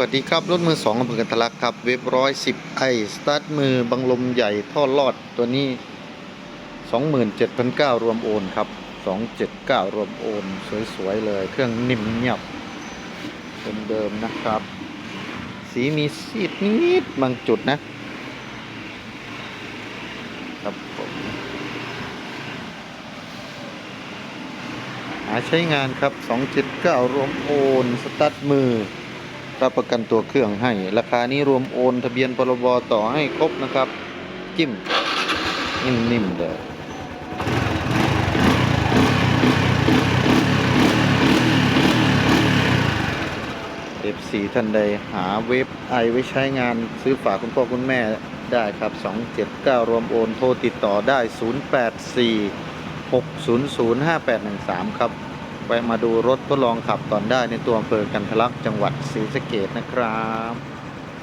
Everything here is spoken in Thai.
สวัสดีครับ รถมือสองอำเภอกันทลักครับ เว็บร้อยสิบไอสตาร์ทมือบังลมใหญ่ท่อลอดตัวนี้สองหมื่นเจ็ดพันเก้ารวมโอนครับสองเจ็ดเก้ารวมโอน สวย ๆ เลย เครื่องนิ่มเงียบเดิมๆนะครับ สีมีซีดนิดบางจุดนะ ครับผมหาใช้งานครับ 279 รวมโอน สตาร์ทมือ รับประกันตัวเครื่องให้ ราคานี้รวมโอนทะเบียนพรบต่อให้ครบนะครับ จิ้ม นิ่มๆเลย F4 ท่านใดหาเว็บไอไว้ใช้งานซื้อฝากคุณพ่อคุณแม่ได้ครับ 279 รวมโอนโทรติดต่อได้ 084 600 5813 ครับ ไปมาดูรถทดลองขับก่อนได้ในตัวอำเภอกันทะลักจังหวัดศรีสะเกดนะครับ